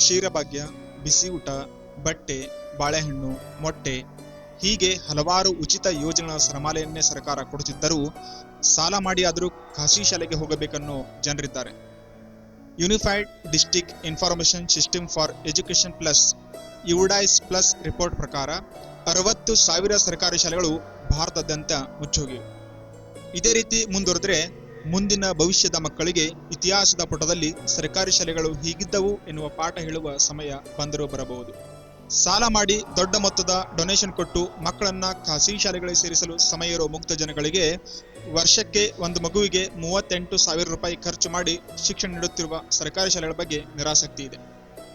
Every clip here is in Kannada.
ಕ್ಷೀರಭಾಗ್ಯ ಬಿಸಿ ಊಟ, ಬಟ್ಟೆ, ಬಾಳೆಹಣ್ಣು, ಮೊಟ್ಟೆ ಹೀಗೆ ಹಲವಾರು ಉಚಿತ ಯೋಜನೆಗಳ ಶ್ರಮಾಲೆಯನ್ನೇ ಸರ್ಕಾರ ಕೊಡುತ್ತಿದ್ದರೂ ಸಾಲ ಮಾಡಿ ಆದರೂ ಖಾಸಗಿ ಶಾಲೆಗೆ ಹೋಗಬೇಕನ್ನೋ ಜನರಿದ್ದಾರೆ. Unified district information system for education plus UDISE plus report ಪ್ರಕಾರ ಅರವತ್ತು ಸಾವಿರ ಸರ್ಕಾರಿ ಶಾಲೆಗಳು ಭಾರತದಾದ್ಯಂತ ಮುಚ್ಚೋಗಿವೆ. ಇದೇ ರೀತಿ ಮುಂದುವರೆದ್ರೆ ಮುಂದಿನ ಭವಿಷ್ಯದ ಮಕ್ಕಳಿಗೆ ಇತಿಹಾಸದ ಪುಟದಲ್ಲಿ ಸರ್ಕಾರಿ ಶಾಲೆಗಳು ಹೀಗಿದ್ದವು ಎನ್ನುವ ಪಾಠ ಹೇಳುವ ಸಮಯ ಬಂದರೂ ಬರಬಹುದು. ಸಾಲ ಮಾಡಿ ದೊಡ್ಡ ಮೊತ್ತದ ಡೊನೇಷನ್ ಕೊಟ್ಟು ಮಕ್ಕಳನ್ನ ಖಾಸಗಿ ಶಾಲೆಗಳಿಗೆ ಸೇರಿಸಲು ಸಮಯ ಇರೋ ಮುಕ್ತ ಜನಗಳಿಗೆ ವರ್ಷಕ್ಕೆ ಒಂದು ಮಗುವಿಗೆ ಮೂವತ್ತೆಂಟು ಸಾವಿರ ರೂಪಾಯಿ ಖರ್ಚು ಮಾಡಿ ಶಿಕ್ಷಣ ನೀಡುತ್ತಿರುವ ಸರ್ಕಾರಿ ಶಾಲೆಗಳ ಬಗ್ಗೆ ನಿರಾಸಕ್ತಿ ಇದೆ.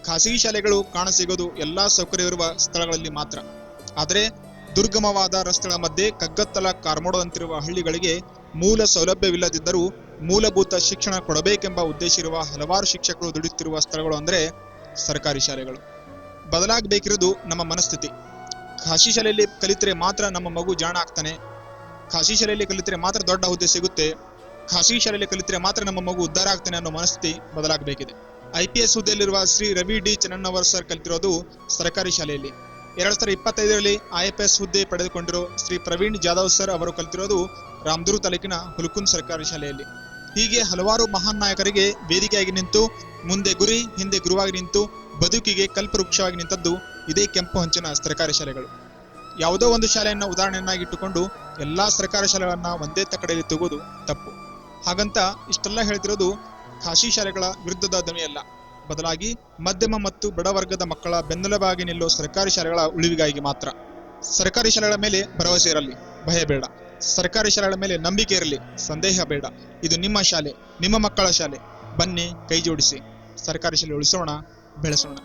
ಖಾಸಗಿ ಶಾಲೆಗಳು ಕಾಣಸಿಗೋದು ಎಲ್ಲಾ ಸೌಕರ್ಯವಿರುವ ಸ್ಥಳಗಳಲ್ಲಿ ಮಾತ್ರ. ಆದರೆ ದುರ್ಗಮವಾದ ರಸ್ತೆಗಳ ಮಧ್ಯೆ ಕಗ್ಗತ್ತಲ ಕಾರ್ಮೋಡದಂತಿರುವ ಹಳ್ಳಿಗಳಿಗೆ ಮೂಲ ಸೌಲಭ್ಯವಿಲ್ಲದಿದ್ದರೂ ಮೂಲಭೂತ ಶಿಕ್ಷಣ ಕೊಡಬೇಕೆಂಬ ಉದ್ದೇಶ ಇರುವ ಹಲವಾರು ಶಿಕ್ಷಕರು ದುಡಿಯುತ್ತಿರುವ ಸ್ಥಳಗಳು ಅಂದರೆ ಸರ್ಕಾರಿ ಶಾಲೆಗಳು. ಬದಲಾಗಬೇಕಿರುವುದು ನಮ್ಮ ಮನಸ್ಥಿತಿ. ಖಾಸಗಿ ಶಾಲೆಯಲ್ಲಿ ಕಲಿತರೆ ಮಾತ್ರ ನಮ್ಮ ಮಗು ಜಾಣ ಆಗ್ತಾನೆ. ಖಾಸಗಿ ಶಾಲೆಯಲ್ಲಿ ಕಲಿತರೆ ಮಾತ್ರ ದೊಡ್ಡ ಹುದ್ದೆ ಸಿಗುತ್ತೆ. ಖಾಸಗಿ ಶಾಲೆಯಲ್ಲಿ ಕಲಿತರೆ ಮಾತ್ರ ನಮ್ಮ ಮಗು ಉದ್ಧಾರ ಆಗ್ತಾನೆ ಅನ್ನೋ ಮನಸ್ಥಿತಿ ಬದಲಾಗಬೇಕಿದೆ. ಐ ಪಿ ಎಸ್ ಹುದ್ದೆಯಲ್ಲಿರುವ ಶ್ರೀ ರವಿ ಡಿ. ಚನ್ನಣ್ಣವರ್ ಸರ್ ಕಲಿತಿರೋದು ಸರ್ಕಾರಿ ಶಾಲೆಯಲ್ಲಿ. ಎರಡ್ ಸಾವಿರದ ಇಪ್ಪತ್ತೈದರಲ್ಲಿ ಐಎಫ್ಎಸ್ ಎಫ್ ಎಸ್ ಹುದ್ದೆ ಪಡೆದುಕೊಂಡಿರೋ ಶ್ರೀ ಪ್ರವೀಣ್ ಜಾಧವ್ ಸರ್ ಅವರು ಕಲಿತಿರೋದು ರಾಮದುರು ತಾಲೂಕಿನ ಹುಲ್ಕುಂದ್ ಸರ್ಕಾರಿ ಶಾಲೆಯಲ್ಲಿ. ಹೀಗೆ ಹಲವಾರು ಮಹಾನ್ ನಾಯಕರಿಗೆ ವೇದಿಕೆಯಾಗಿ ನಿಂತು, ಮುಂದೆ ಗುರಿ, ಹಿಂದೆ ಗುರುವಾಗಿ ನಿಂತು, ಬದುಕಿಗೆ ಕಲ್ಪವೃಕ್ಷವಾಗಿ ನಿಂತದ್ದು ಇದೇ ಕೆಂಪು ಹಂಚಿನ ಸರ್ಕಾರಿ ಶಾಲೆಗಳು. ಯಾವುದೋ ಒಂದು ಶಾಲೆಯನ್ನ ಉದಾಹರಣೆಯನ್ನಾಗಿಟ್ಟುಕೊಂಡು ಎಲ್ಲಾ ಸರ್ಕಾರಿ ಶಾಲೆಗಳನ್ನ ಒಂದೇ ತಕ್ಕಡೆಯಲ್ಲಿ ತಗೋದು ತಪ್ಪು. ಹಾಗಂತ ಇಷ್ಟೆಲ್ಲ ಹೇಳ್ತಿರೋದು ಖಾಸಗಿ ಶಾಲೆಗಳ ವಿರುದ್ಧದ ಧ್ವನಿಯಲ್ಲ ಬದಲಾಗಿ ಮಧ್ಯಮ ಮತ್ತು ಬಡವರ್ಗದ ಮಕ್ಕಳ ಬೆನ್ನೆಲುಬಾಗಿ ನಿಲ್ಲುವ ಸರ್ಕಾರಿ ಶಾಲೆಗಳ ಉಳಿವಿಗಾಗಿ ಮಾತ್ರ. ಸರ್ಕಾರಿ ಶಾಲೆಗಳ ಮೇಲೆ ಭರವಸೆ ಇರಲಿ, ಭಯ ಬೇಡ. ಸರ್ಕಾರಿ ಶಾಲೆಗಳ ಮೇಲೆ ನಂಬಿಕೆ ಇರಲಿ, ಸಂದೇಹ ಬೇಡ. ಇದು ನಿಮ್ಮ ಶಾಲೆ, ನಿಮ್ಮ ಮಕ್ಕಳ ಶಾಲೆ. ಬನ್ನಿ, ಕೈ ಜೋಡಿಸಿ. ಸರ್ಕಾರಿ ಶಾಲೆ ಉಳಿಸೋಣ, ಬೆಳೆಸೋಣ.